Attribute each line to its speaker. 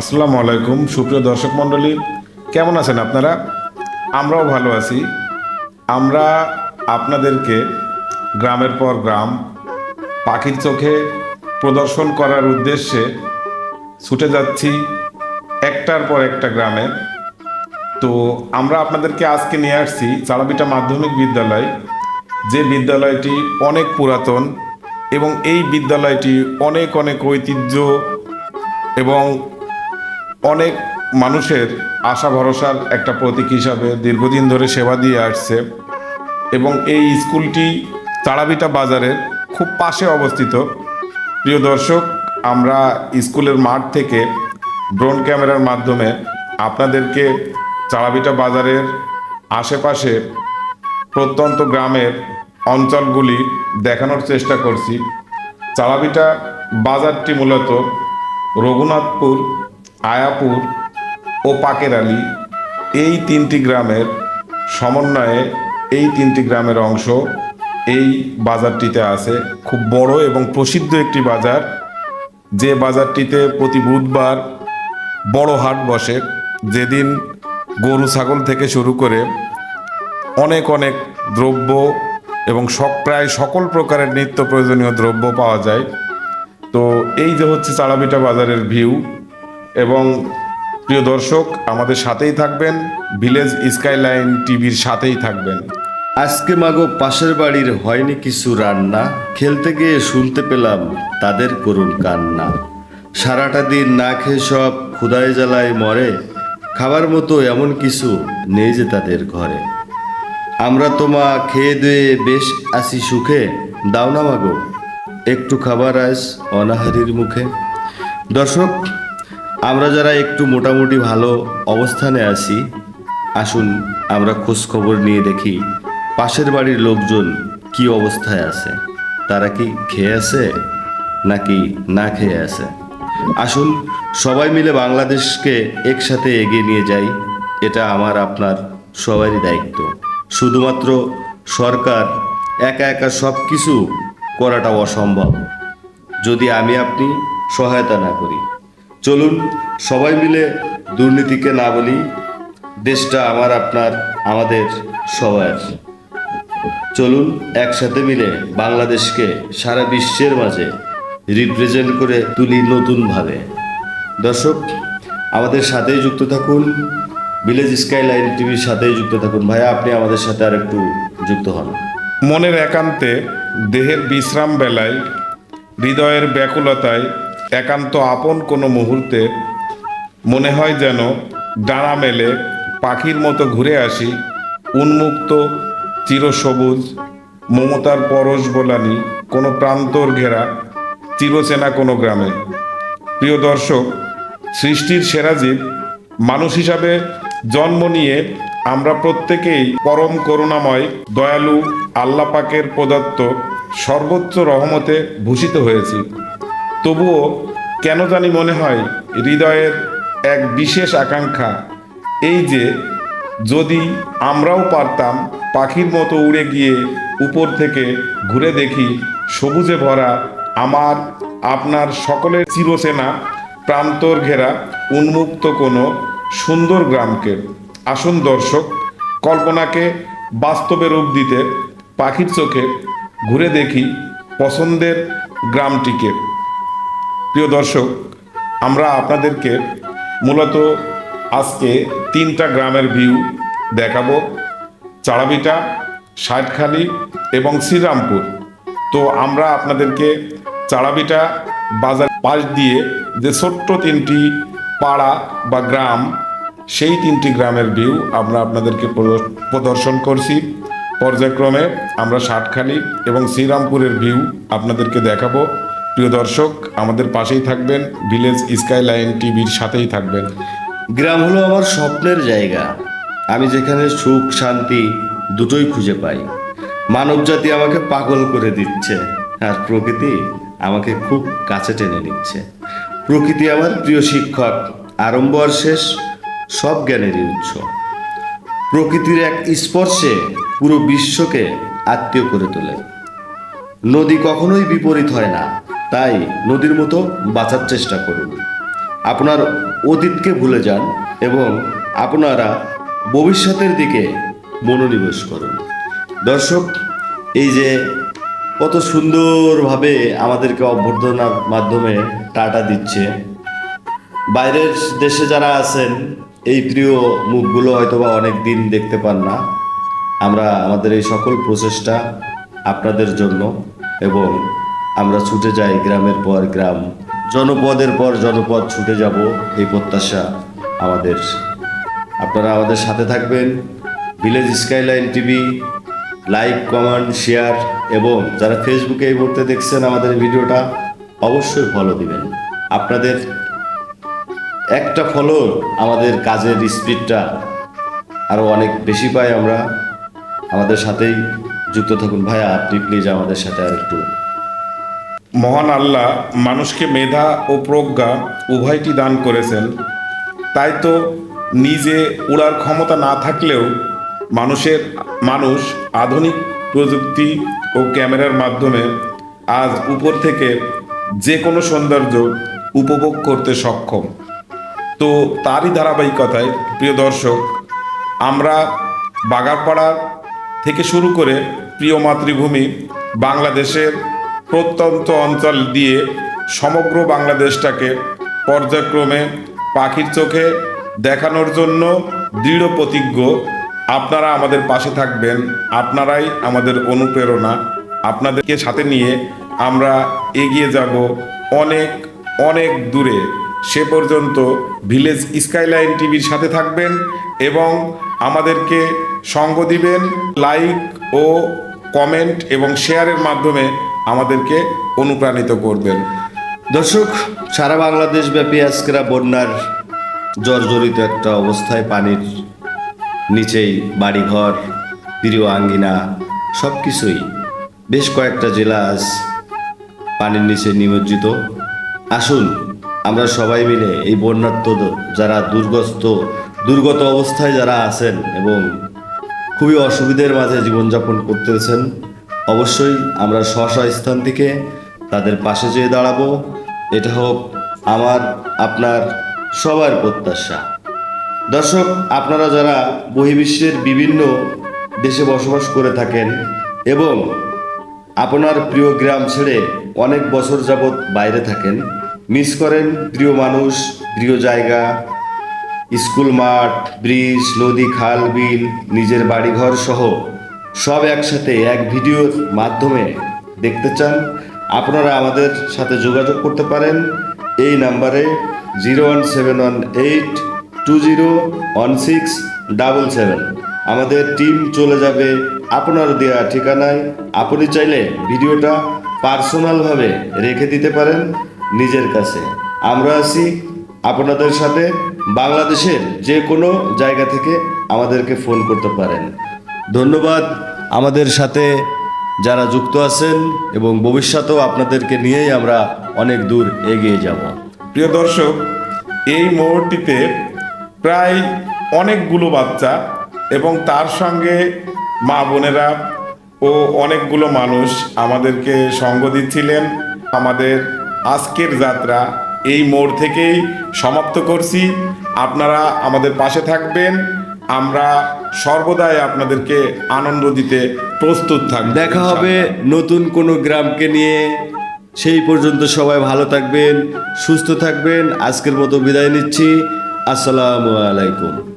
Speaker 1: আসসালামু আলাইকুম, সুপ্রিয় দর্শক মণ্ডলী। কেমন আছেন আপনারা? আমরাও ভালো আছি। আমরা আপনাদেরকে গ্রামের পর গ্রাম পাখির চোখে প্রদর্শন করার উদ্দেশ্যে ছুটে যাচ্ছি একটার পর একটা গ্রামে। তো আমরা আপনাদেরকে আজকে নিয়ে আসছি চালাবিটা মাধ্যমিক বিদ্যালয়। যে বিদ্যালয়টি অনেক পুরাতন এবং এই বিদ্যালয়টি অনেক অনেক ঐতিহ্য এবং অনেক মানুষের আশা ভরসার একটা প্রতীক হিসাবে দীর্ঘদিন ধরে সেবা দিয়ে আসছে এবং এই স্কুলটি তারাবিটা বাজারের খুব পাশে অবস্থিত। প্রিয় দর্শক, আমরা স্কুলের মাঠ থেকে ড্রোন ক্যামেরার মাধ্যমে আপনাদেরকে চাড়াবিটা বাজারের আশেপাশে প্রত্যন্ত গ্রামের অঞ্চলগুলি দেখানোর চেষ্টা করছি। চালাবিটা বাজারটি মূলত রঘুনাথপুর আয়াপুর ও পাকের আলী এই তিনটি গ্রামের সমন্বয়ে এই তিনটি গ্রামের অংশ এই বাজারটিতে আছে। খুব বড় এবং প্রসিদ্ধ একটি বাজার। যে বাজারটিতে প্রতি বুধবার বড় হাট বসে। যেদিন গরু, ছাগল থেকে শুরু করে অনেক অনেক দ্রব্য এবং সব প্রায় সকল প্রকারের নিত্য প্রয়োজনীয় দ্রব্য পাওয়া যায়। তো এই যে হচ্ছে চাড়াবিটা বাজারের ভিউ এবং প্রিয় দর্শক, আমাদের সাথেই থাকবেন। ভিলেজ স্কাইলাইন টিভির সাথেই থাকবেন।
Speaker 2: আজকে মাগো পাশের বাড়ির হয়নি কিছু রান্না। খেলতে গিয়ে শুনতে পেলাম তাদের করুণ কান্না। সারাটা দিন না খেয়ে সব ক্ষুদায় জ্বালায় মরে। খাবার মতো এমন কিছু নেই যে তাদের ঘরে। আমরা তোমা খেয়ে দিয়ে বেশ আসি সুখে। দাও না মাগো, একটু খাবার আস অনাহারির মুখে। দর্শক আমরা যারা একটু মোটামুটি ভালো অবস্থানে আছি, আসুন আমরা খোঁজ খবর নিয়ে দেখি পাশের বাড়ির লোকজন কি অবস্থায় আছে। তারা কি খেয়ে আছে নাকি না খেয়ে আছে? আসুন সবাই মিলে বাংলাদেশকে একসাথে এগিয়ে নিয়ে যাই, এটা আমার, আপনার সবারই দায়িত্ব। শুধুমাত্র সরকার একা একা সব কিছু করাটা অসম্ভব। যদি আমি আপনি সহায়তা না করি চলুন, সবাই মিলে দুর্নীতিকে না বলি, দেশটা আমার, আপনার, আমাদের, সবার। চলুন, একসাথে মিলে বাংলাদেশকে সারা বিশ্বের মাঝে রিপ্রেজেন্ট করে তুলি নতুনভাবে। দর্শক, আমাদের সাথেই যুক্ত থাকুন। ভিলেজ স্কাই লাইন টিভির সাথেই যুক্ত থাকুন। ভাইয়া, আপনি আমাদের সাথে আর একটু যুক্ত হন।
Speaker 1: মনের একান্তে, দেহের বিশ্রাম বেলায়, হৃদয়ের ব্যাকুলতায় একান্ত আপন কোনো মুহূর্তে মনে হয় যেন ডানা মেলে পাখির মতো ঘুরে আসি, উন্মুক্ত, চিরসবুজ, মমতার পরশ বোলানি, কোনো প্রান্তর ঘেরা, চিরচেনা কোনো গ্রামে। প্রিয় দর্শক, সৃষ্টির সেরা জীব মানুষ হিসাবে জন্ম নিয়ে আমরা প্রত্যেকেই পরম করুণাময়, দয়ালু, আল্লাপাকের প্রদত্ত সর্বোচ্চ রহমতে ভূষিত হয়েছি। তবুও কেন জানি মনে হয় হৃদয়ের এক বিশেষ আকাঙ্ক্ষা। এই যে, যদি আমরাও পারতাম পাখির মতো উড়ে গিয়ে উপর থেকে ঘুরে দেখি সবুজে ভরা আমার, আপনার সকলের চিরচেনা প্রান্তর ঘেরা উন্মুক্ত কোনো সুন্দর গ্রামকে। আসুন দর্শক, কল্পনাকে বাস্তবে রূপ দিতে পাখির চোখে ঘুরে দেখি পছন্দের গ্রামটিকে। প্রিয় দর্শক, আমরা আপনাদেরকে মূলত আজকে তিনটা গ্রামের ভিউ দেখাবো। চাড়াবিটা ষাটখালি এবং শ্রীরামপুর। তো আমরা আপনাদেরকে চাড়াবিটা বাজার পাশ দিয়ে যে ছোট্ট তিনটি পাড়া বা গ্রাম, সেই তিনটি গ্রামের ভিউ আমরা আপনাদেরকে প্রদ- প্রদর্শন করছি। পর্যায়ক্রমে আমরা ষাটখালি এবং শ্রীরামপুরের ভিউ আপনাদেরকে দেখাবো। প্রিয় দর্শক, আমাদের পাশেই থাকবেন ভিলেজ স্কাই লাইন টিভির সাথেই থাকবেন।
Speaker 2: গ্রাম হলো আমার স্বপ্নের জায়গা। আমি যেখানে সুখ, শান্তি দুটোই খুঁজে পাই। মানবজাতি আমাকে পাগল করে দিচ্ছে আর প্রকৃতি আমাকে খুব কাছে টেনে নিচ্ছে। প্রকৃতি আমার প্রিয় শিক্ষক আরম্ভ আর শেষ, সব জ্ঞানেরই উৎস। প্রকৃতির এক স্পর্শে পুরো বিশ্বকে আত্মীয় করে তোলে। নদী কখনোই বিপরীত হয় না। তাই নদীর মতো বাঁচার চেষ্টা করুন। আপনার অতীতকে ভুলে যান এবং আপনারা ভবিষ্যতের দিকে মনোনিবেশ করুন। দর্শক, এই যে কত সুন্দরভাবে আমাদেরকে অভ্যর্থনার মাধ্যমে টাটা দিচ্ছে। বাইরের দেশে যারা আছেন, এই প্রিয় মুখগুলো হয়তোবা অনেক দিন দেখতে পান না। আমরা আমাদের এই সকল প্রচেষ্টা আপনাদের জন্য এবং আমরা ছুটে যাই গ্রামের পর গ্রাম। জনপদের পর জনপদ ছুটে যাব এই প্রত্যাশা আমাদের। আপনারা আমাদের সাথে থাকবেন। Village skyline TV like comment share এবং যারা ফেসবুকে এই মুহূর্তে দেখছেন আমাদের ভিডিওটা অবশ্যই ফলো দিবেন। আপনাদের একটা ফলো আমাদের কাজের স্পিডটা আরও অনেক বেশি পাই আমরা। আমাদের সাথেই যুক্ত থাকুন। ভাইয়া, আপনি প্লিজ আমাদের সাথে আর একটু
Speaker 1: মহান আল্লাহ মানুষকে মেধা ও প্রজ্ঞা উভয়টি দান করেছেন। তাই তো নিজে উড়ার ক্ষমতা না থাকলেও মানুষের, মানুষ আধুনিক প্রযুক্তি ও ক্যামেরার মাধ্যমে আজ উপর থেকে যে কোনো সৌন্দর্য উপভোগ করতে সক্ষম। তো তারই ধারাবাহিকতায়, প্রিয় দর্শক, আমরা বাগারপাড়া থেকে শুরু করে প্রিয় মাতৃভূমি বাংলাদেশের প্রত্যন্ত অঞ্চল দিয়ে সমগ্র বাংলাদেশটাকে পর্যায়ক্রমে পাখির চোখে দেখানোর জন্য দৃঢ় প্রতিজ্ঞ। আপনারা আমাদের পাশে থাকবেন। আপনারাই আমাদের অনুপ্রেরণা। আপনাদেরকে সাথে নিয়ে আমরা এগিয়ে যাব অনেক অনেক দূরে। সে পর্যন্ত ভিলেজ স্কাইলাইন টিভির সাথে থাকবেন এবং আমাদেরকে সঙ্গ দিবেন, লাইক ও কমেন্ট এবং শেয়ারের মাধ্যমে আমাদেরকে অনুপ্রাণিত করবেন।
Speaker 2: দর্শক, সারা বাংলাদেশ ব্যাপী আজকেরা বন্যার জর্জরিত একটা অবস্থায় পানির নিচেই বাড়িঘর প্রিয় আঙ্গিনা সব কিছুই বেশ কয়েকটা জেলা আজ পানির নিচে নিমজ্জিত। আসুন, আমরা সবাই মিলে এই বন্যার্ত যারা দুর্গস্ত দুর্গত অবস্থায় যারা আছেন এবং খুবই অসুবিধের মাঝে জীবনযাপন করতেছেন অবশ্যই আমরা স্ব স্থান থেকে তাদের পাশে যেয়ে দাঁড়াবো। এটা হোক আমার, আপনার, সবার প্রত্যাশা। দর্শক, আপনারা যারা বহির্বিশ্বের বিভিন্ন দেশে বসবাস করে থাকেন এবং আপনার প্রিয় গ্রাম ছেড়ে অনেক বছর যাবৎ বাইরে থাকেন, মিস করেন প্রিয় মানুষ, প্রিয় জায়গা, স্কুল মাঠ, ব্রিজ, নদী, খাল, বিল, নিজের বাড়িঘর সহ সব একসাথে এক ভিডিওর মাধ্যমে দেখতে চান, আপনারা আমাদের সাথে যোগাযোগ করতে পারেন। এই নাম্বারে zero one seven one eight two zero one six double seven. আমাদের টিম চলে যাবে আপনার দেওয়া ঠিকানায়। আপনি চাইলে ভিডিওটা পার্সোনালভাবে রেখে দিতে পারেন নিজের কাছে। আমরা আছি আপনাদের সাথে। বাংলাদেশের যে কোনো জায়গা থেকে আমাদেরকে ফোন করতে পারেন। ধন্যবাদ আমাদের সাথে যারা যুক্ত আছেন এবং ভবিষ্যতেও আপনাদেরকে নিয়েই আমরা অনেক দূর এগিয়ে যাব।
Speaker 1: প্রিয় দর্শক, এই মোড়টিতে প্রায় অনেকগুলো বাচ্চা এবং তার সঙ্গে মা বোনেরা ও অনেকগুলো মানুষ আমাদেরকে সঙ্গ দিচ্ছিলেন। আমাদের আজকের যাত্রা এই মোড় থেকেই সমাপ্ত করছি। আপনারা আমাদের পাশে থাকবেন। আমরা সর্বদাই আপনাদেরকে আনন্দ দিতে প্রস্তুত থাকব।
Speaker 2: দেখা হবে নতুন কোনো গ্রামকে নিয়ে। সেই পর্যন্ত সবাই ভালো থাকবেন সুস্থ থাকবেন। আজকের মতো বিদায় নিচ্ছি। আসসালামু আলাইকুম।